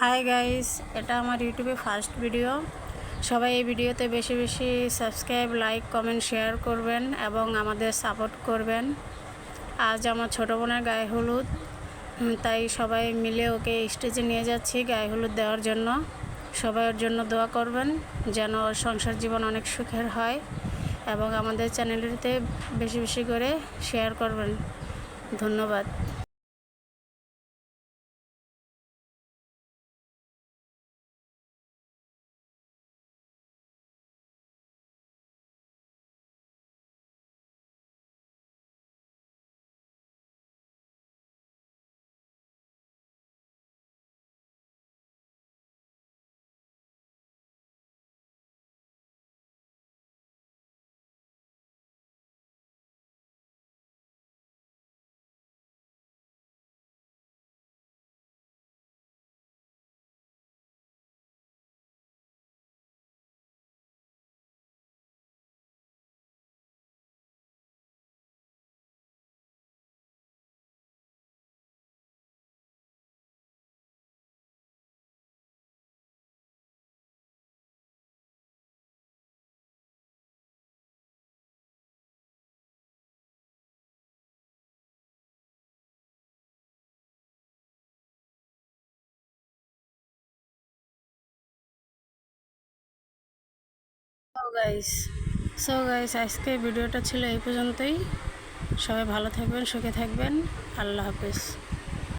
Hi guys এটা আমার ইউটিউবে ফার্স্ট ভিডিও সবাই এই ভিডিওতে বেশি বেশি সাবস্ক্রাইব লাইক কমেন্ট শেয়ার করবেন এবং আমাদের সাপোর্ট করবেন। আজ আমার ছোটো বোনের গায়ে হলুদ তাই সবাই মিলে ওকে স্টেজে নিয়ে যাচ্ছি গায়ে হলুদ দেওয়ার জন্য। সবাই ওর জন্য দোয়া করবেন যেন ওর সংসার জীবন অনেক সুখের হয় এবং আমাদের চ্যানেলটিতে বেশি বেশি করে শেয়ার করবেন। ধন্যবাদ। গাইস সো গাইস আজকে ভিডিওটা ছিল এই পর্যন্তই। সবাই ভালো থাকবেন, সুখে থাকবেন। আল্লাহ হাফেজ।